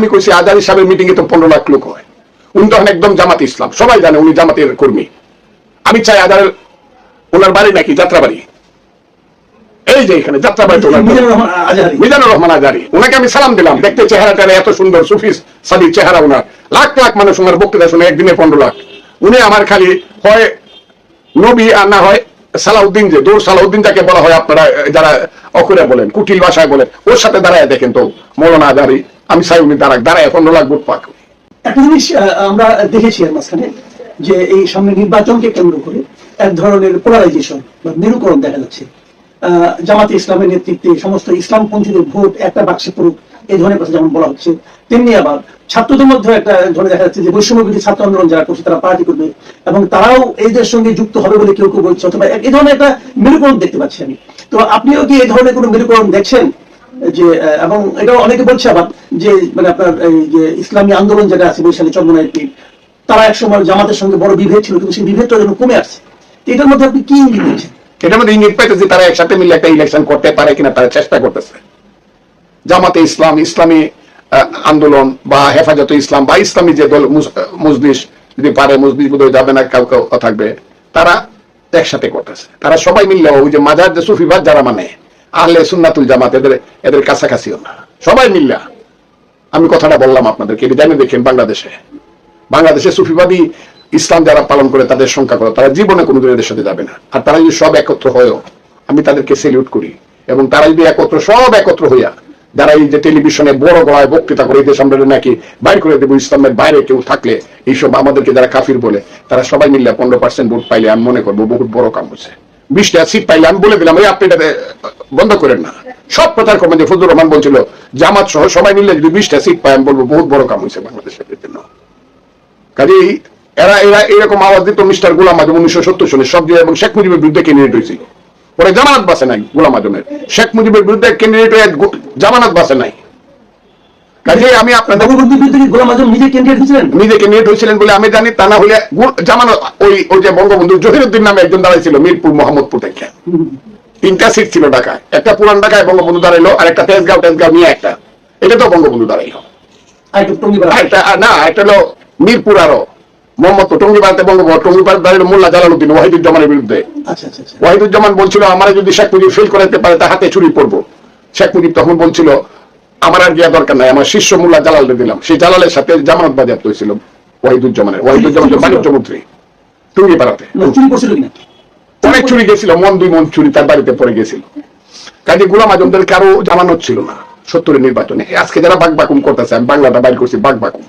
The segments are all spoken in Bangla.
আমি কইছি আজারি সাহেবের মিটিং এ তো পনেরো লাখ লোক হয়। উনি তখন একদম জামাত ইসলাম। সবাই জানে উনি জামাতের কর্মী। আমি চাই আজারের ওনার বাড়ি নাকি যাত্রাবাড়ি? এই যে এখানে যাত্রাবাড়িতে ওনার বাড়ি। মিজানুর রহমান আজহারি মিজানুর রহমান আজারি। ওনাকে আমি সালাম দিলাম। দেখতে চেহারাটা এত সুন্দর সুফিস সাদি চেহারা ওনার। লাখ লাখ মানুষ ওনার বক্তৃতা শুনে একদিনে পনেরো লাখ। উনি আমার খালি হয় নবী আর না হয় সালাউদ্দিন যে দৌড় সালাউদ্দিন যাকে বলা হয় আপনারা যারা অকুরে বলেন, কুটিল ভাষায় বলেন, ওর সাথে দাঁড়ায় দেখেন তো, মৌলানা আজারি আমি চাই উনি দাঁড়াক দাঁড়ায় পনেরো লাখ ভোট পাক। একটা জিনিস আমরা দেখেছি এর মাঝখানে, যে এই সামনে নির্বাচনকে কেন্দ্র করে এক ধরনের পোলারাইজেশন বা মেরুকরণ দেখা যাচ্ছে। জামাতে ইসলামের নেতৃত্বে সমস্ত ইসলামপন্থীদের ভোট একটা বাক্সে পড়ুক এই ধরনের কথা যেমন বলা হচ্ছে, তেমনি আবার ছাত্রদের মধ্যে একটা ধরনের দেখা যাচ্ছে যে বৈষম্য বিরোধী ছাত্র আন্দোলন যারা করছে তারা পার্টি করবে এবং তারাও এইদের সঙ্গে যুক্ত হবে বলে কেউ কেউ বলছে, অথবা এই ধরনের একটা মেরুকরণ দেখতে পাচ্ছি আমি। তো আপনিও কি এই ধরনের কোনো মেরুকরণ দেখছেন? যে এবং এটাও অনেকে বলছে আবার যে মানে আপনার এই যে ইসলামী আন্দোলন যেটা আছে বৈশালী চন্দ্রনায়ের পীর, তারা একসময় জামাতের সঙ্গে বড় বিভেদ ছিল, কিন্তু সেই বিভেদটা যেন কমে আসছে। এটার মধ্যে আপনি কি ইঙ্গিত দিচ্ছেন? এটার মধ্যে ইঙ্গিত পাইতেছে তারা একসাথে মিলে একটা ইলেকশন করতে পারে কিনা তারা চেষ্টা করতেছে। জামাতে ইসলাম, ইসলামী আন্দোলন বা হেফাজতে ইসলাম বা ইসলামী যে দল মজলিস, যদি পারে মজলিস বোধহয় যাবে না, কাউ কেউ থাকবে, তারা একসাথে করতেছে। তারা সবাই মিললে ওই যে মাজার, যে সুফিবাদ যারা মানে আহলে সুন্নাতুল জামাত, এদের এদের কাছাকাছিও না। সবাই মিল্লা আমি কথাটা বললাম আপনাদেরকে, এটা জানে দেখেন বাংলাদেশে। বাংলাদেশে সুফিবাদী ইসলাম যারা পালন করে, তাদের সংখ্যা করে তারা জীবনে কোনোদিন এদের সাথে যাবে না। আর তারা যদি সব একত্র হয়েও, আমি তাদেরকে সেলিউট করি। এবং তারা যদি একত্র, সব একত্র হইয়া যারা এই যে টেলিভিশনে বড় গলায় বক্তৃতা করে দেশ আমরা নাকি বাইর করে দেবো, ইসলামের বাইরে কেউ থাকলে, এইসব আমাদেরকে যারা কাফির বলে, তারা সবাই মিললে পনেরো পার্সেন্ট ভোট পাইলে, আমি মনে করব বহুত বড় কাম হচ্ছে বিশটা সিট পাইলে, আমি বলে দিলাম, এই আপনি এটা বন্ধ করেন না। সব প্রচার করবেন যে ফজলুর রহমান বলছিল, জামাত সহ সবাই মিললে যদি বিশটা সিট পাই আমি বলব বহুত বড় কাম হয়েছে বাংলাদেশের জন্য। কাজেই এরা এরা এরকম আওয়াজ দিত মিস্টার গোলাম আজম উনিশশো সত্তর সালে, সব দিয়ে এবং শেখ মুজিবের বিরুদ্ধে ক্যান্ডিডেট হয়েছিল। পরে জামানত বাসে নাই গোলাম আজমের। শেখ মুজিবের বিরুদ্ধে ক্যান্ডিডেট হয়ে জামানত বাসে নাই। কাজেই আমি আপনাদের গোলাম আজম নিজে ক্যান্ডিডেট হয়েছিলেন? নিজেকে নিয়ে হয়েছিলেন বলে আমি জানি তা না হলে জামানত ওই ওই যে বঙ্গবন্ধু জহিরুদ্দিন নামে একজন দাঁড়াইছিল মিরপুর মোহাম্মদপুর থেকে। তিনটা সিট ছিল ঢাকায়। একটা পুরান ঢাকায় বঙ্গবন্ধু দাঁড়াইলো আর একটা তেজগাঁও তেজগাঁও নিয়ে একটা। এটা তো বঙ্গবন্ধু দাঁড়াইলো। না একটা হলো মিরপুর আরও। মোহাম্মদপুর টঙ্গিপাড়াতে বঙ্গবন্ধু টঙ্গিপাড়া দাঁড়াইলো মোল্লা জালালউদ্দিন ওয়াহিদুজ্জামানের বিরুদ্ধে। আচ্ছা আচ্ছা আচ্ছা। ওয়াহিদুজ্জামান বলছিল আমার যদি শেখ মুজিব ফেল করাতে পারে তার হাতে চুরি পড়ব। শেখ মুজিব তখন বলছিল আমার আর গিয়া দরকার নাই আমার শিষ্য মোল্লা জালালকে দিলাম। সেই জালালের সাথে জামানত বাজেয়াপ্ত হয়েছিল ওয়াহিদুজ্জামানের ওয়াহিদুজ্জামান বাণিজ্য মন্ত্রী টুঙ্গিপাড়াতে অনেক চুরি গেছিল মন দুই মন চুরি তার বাড়িতে পড়ে গেছিল। কাজে গোলাম আজমদের কারও জামানত ছিল না সত্তরের নির্বাচনে। আজকে যারা বাক বাকুম করতেছে আমি বাংলাটা বাইর করছি বাক বাকুম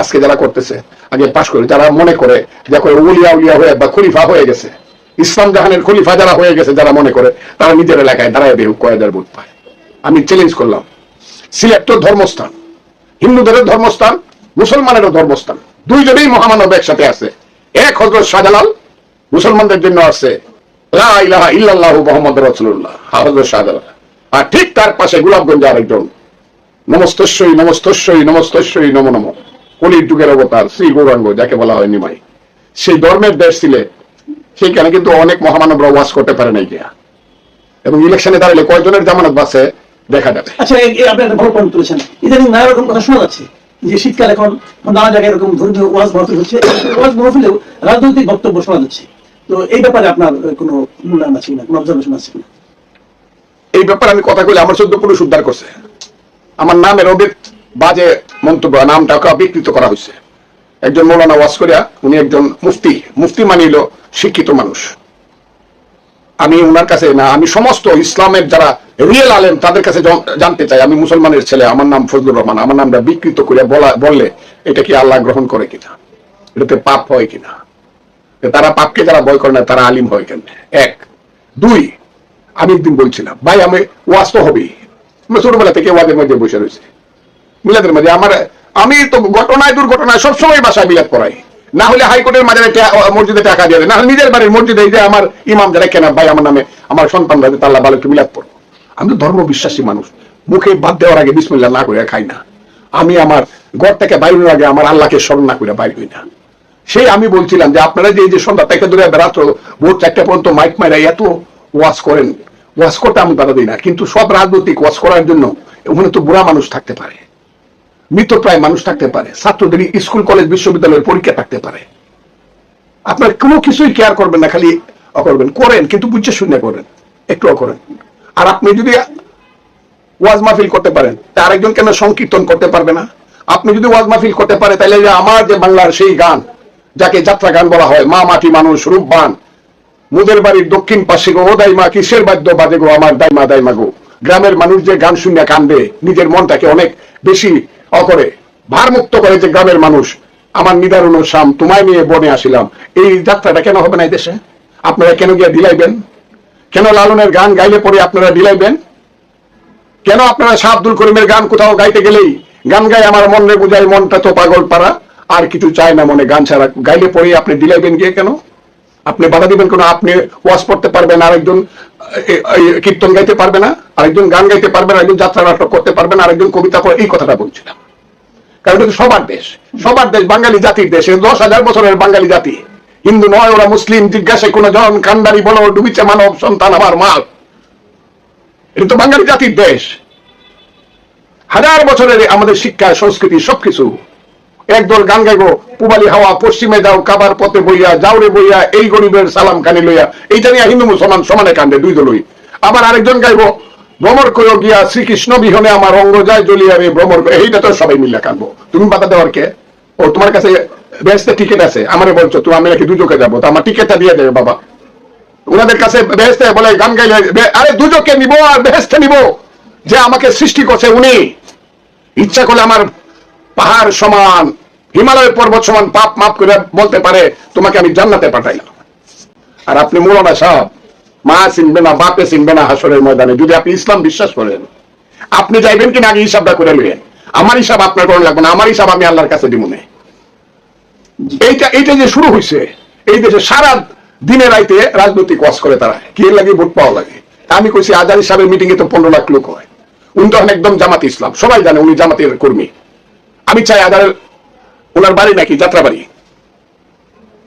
আজকে যারা করতেছে, আগে পাশ করে। যারা মনে করে করে উলিয়া উলিয়া হয়ে বা খলিফা হয়ে গেছে, ইসলাম জাহানের খলিফা যারা হয়ে গেছে, যারা মনে করে, তারা নিজের এলাকায় দাঁড়ায় বেহু কয় হাজার ভোট পায়। আমি চ্যালেঞ্জ করলাম। সিলেট তো ধর্মস্থান। হিন্দুদের ধর্মস্থান, মুসলমানেরও ধর্মস্থান। দুইজনেই মহামানব একসাথে আছে। এক হজরত শাহজালাল, মুসলমানদের জন্য আছে মুহাম্মাদুর রাসূলুল্লাহ। হযরত শাহজালাল। আর ঠিক তার পাশে গোলাপগঞ্জে আরেকজন। নমস্তস্যই নমস্তস্যই নমস্তস্যই নম নম। কলির যুগের অবতার শ্রী গৌরাঙ্গ যাকে বলা হয় নিমাই সেই ধর্মের দেশ ছিলে সেইখানে কিন্তু অনেক মহামানবরা ওয়াজ করতে পারে নাই গিয়া এবং ইলেকশনে দাঁড়ালে কয়জনের জামানত বাসে দেখা যাবে। আচ্ছা আপনি একটা ভালো পয়েন্ট তুলেছেন। ইদানিং নানা রকম কথা শোনা যাচ্ছে যে শীতকাল এখন নানা জায়গায় এরকম ধর্মীয় ওয়াজ মাহফিল হচ্ছে। ওয়াজ মাহফিলেও রাজনৈতিক বক্তব্য শোনা যাচ্ছে। তো এই ব্যাপারে আপনার কোনো মূল্যায়ন আছে কিনা? কোনো অবজারভেশন আছে কিনা? এই ব্যাপারে আমি কথা কইলে আমার চোদ্দ পুরুষ উদ্ধার করছে। আমার নামের অনেক বাজে মন্তব্য, নামটাকে বিকৃত করা হয়েছে। একজন মৌলানা ওয়াজ করিয়া উনি একজন মুফতি মুফতি মানিল শিক্ষিত মানুষ। আমি ওনার কাছে না, আমি সমস্ত ইসলামের যারা রিয়েল আলেম, তাদের কাছে জানতে চাই। আমি মুসলমানের ছেলে, আমার নাম ফজলুর রহমান, আমার নামটা বিকৃত করে বলা, বললে এটা কি আল্লাহ গ্রহণ করে কিনা? এটাতে পাপ হয় কিনা? তারা পাপকে যারা ভয় করে না, তারা আলিম হয় কেন? এক। দুই, আমি একদিন বলছিলাম, ভাই, আমি ওয়াজ তো হবেই। ছোটবেলা থেকে ওয়াজের মধ্যে বসে রয়েছে। মিলাদের মধ্যে আমার, আমি তো ঘটনায়, দুর্ঘটনায় সবসময় বাসায় বিলাপ করাই। না হলে হাইকোর্টের মাঝে মসজিদে টাকা দিয়ে না নিজের বাড়ির মসজিদে যে আমার ইমাম যারা কেনা, ভাই আমার নামে, আমার সন্তানরা যে তাল্লা একটু বিলাপ করব। আমি তো ধর্ম বিশ্বাসী মানুষ। মুখে বাদ দেওয়ার আগে বিসমিল্লা না করে খাই না। আমি আমার ঘর থেকে বাইরের আগে আমার আল্লাহকে স্মরণ না করে বাইরে হই না। সেই আমি বলছিলাম যে আপনারা যে এই যে সন্ধ্যা থেকে ধরে রাত্র ভোর চারটা পর্যন্ত মাইক মাইরা এত ওয়াশ করেন ওয়াশ করতে আমি বাধা দিই না। কিন্তু সব রাজনৈতিক ওয়াশ করার জন্য ওখানে তো বুড়া মানুষ থাকতে পারে। মৃতপ্রায় মানুষ থাকতে পারে, ছাত্রদের স্কুল, কলেজ, বিশ্ববিদ্যালয়ের পরীক্ষা থাকতে পারে। আপনার কোনো কিছুই কেয়ার করবেন না, খালি করবেন। করেন, কিন্তু বুঝে শুনে করেন একটু করেন। আর আপনি যদি ওয়াজ মাহফিল করতে পারেন, তা আরেকজন কেন সংকীর্তন করতে পারবে না? আপনি যদি ওয়াজ মাহফিল করতে পারে তাহলে আমার যে বাংলার সেই গান, যাকে যাত্রা গান বলা হয়, মা মাটি মানুষ রূপবান মুদের বাড়ির দক্ষিণ পাশে গো, ও দাইমা কিসের বাদ্য বাজে গো, আমার দাইমা দাইমা গো। গ্রামের মানুষ যে গান শুনে কান্দে, নিজের মনটাকে অনেক বেশি অ করে ভারমুক্ত করে যে গ্রামের মানুষ, আমার নিদারুণ শাম তোমায় নিয়ে বনে আসিলাম। এই যাত্রাটা কেন হবে না দেশে? আপনারা কেন গিয়ে দিলাইবেন কেন লালনের গান গাইলে পরে আপনারা দিলাইবেন কেন আপনারা শাহ আব্দুল করিমের গান কোথাও গাইতে গেলেই গান গাই আমার মনে বুঝাই মনটা তো পাগল পারা আর কিছু চায় না মনে গান ছাড়া। গাইলে পরে আপনি দিলাইবেন গিয়ে কেন? আপনি বাধা দিবেন কেন, আপনি ওয়াজ পড়তে পারবেন আরেকজন কীর্তন গাইতে পারবে না, আরেকজন গান গাইতে পারবে না, আরেকজন যাত্রা নাটক করতে পারবে না, আরেকজন কবিতা পড়ে, এই কথাটা বলছিলাম। কারণ এটা সবার দেশ। সবার দেশ বাঙালি জাতির দেশ। দশ হাজার বছরের বাঙালি জাতি। হিন্দু নয়, ওরা মুসলিম, জিজ্ঞাসা কোন জন কান্ডারি বলো, ডুবিছে মানব, সন্তান আমার, মাল? এটা তো বাঙালি জাতির দেশ। হাজার বছরের আমাদের শিক্ষা, সংস্কৃতি, সবকিছু। একদল গান গাইবো, পুবালি হাওয়া, পশ্চিমে যাও, কাবার পথে বইয়া যাওরে বইয়া, এই গরিবের সালাম কানে লইয়া। এইটা নিয়ে হিন্দু, মুসলমান সমানে কান্দে দুই দলই। আবার আরেকজন গাইবো ভ্রমর করে গিয়া শ্রীকৃষ্ণ বিহনে আমার অঙ্গ যায় জ্বলিয়া রে ভ্রমর এইটা তো সবাই মিলে কাঁদবো। তুমি বাধা দেওয়ার কে? ও, তোমার কাছে বেহেস্তে টিকিট আছে, আমারে বলছো, তুমি, আমি নাকি দুজকে যাব, তো আমার টিকিটটা দিয়ে দেবে, বাবা। ওনাদের কাছে বেহেস্তে বলে, গান গাইলে আরে দুজকে নিব আর বেহেস্তে নিব। যে আমাকে সৃষ্টি করছে উনি। ইচ্ছা করলে আমার পাহাড় সমান, হিমালয় পর্বত সমান, পাপ মাপ করে বলতে পারে, তোমাকে আমি জান্নাতে পাঠাইলাম। আর আপনি মৌলানা সাহেব মা চিনবে না, বাপে চিনবে না হাসরের ময়দানে। যদি আপনি ইসলাম বিশ্বাস করেন, আপনি যাইবেন কিনা আগে হিসাবটা করে নিলেন আমার হিসাব আপনার করা লাগবে না, আমার হিসাব আমি আল্লাহর কাছে দিব না। এইটা এইটা যে শুরু হয়েছে এই দেশে সারা দিনে রাইতে রাজনৈতিক ওয়াজ করে তারা। কে লাগে ভোট পাওয়া লাগে? আমি কইছি, আজাদ সাহেবের মিটিং এ তো পনেরো লাখ লোক হয়। উনি তখন একদম জামাত ইসলাম। সবাই জানে উনি জামাতের কর্মী। আমি চাই আজারের ওনার বাড়ি নাকি, যাত্রাবাড়ি?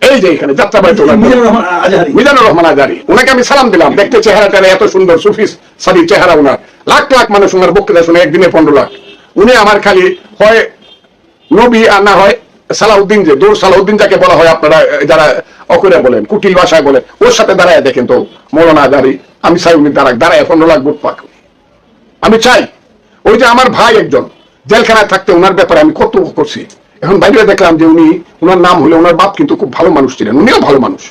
এই যে এখানে যাত্রাবাড়িতে ওনার বাড়ি। মিজানুর রহমান আজারি। ওনাকে আমি সালাম দিলাম। দেখতে চেহারাটা এত সুন্দর সুফিস সারি চেহারা ওনার। লাখ লাখ মানুষ ওনার বক্তৃতা শুনে একদিনে পনেরো লাখ। উনি আমার খালি হয় নবী আর না হয় সালাউদ্দিন যে দৌড় সালাউদ্দিন যাকে বলা হয় আপনারা যারা অকুরে বলেন কুটিল ভাষায় বলেন ওর সাথে দাঁড়ায় দেখেন তো মৌলানা আজারি আমি চাই উনি দাঁড়াক দাঁড়ায় পনেরো লাখ ভোট পাক আমি চাই ওই যে আমার ভাই একজন জেলখানায় থাকতে ওনার ব্যাপারে আমি কত করছি। এখন বাইরে দেখলাম যে উনি ওনার নাম হলে ওনার বাপ কিন্তু খুব ভালো মানুষ ছিলেন, উনিও ভালো মানুষ।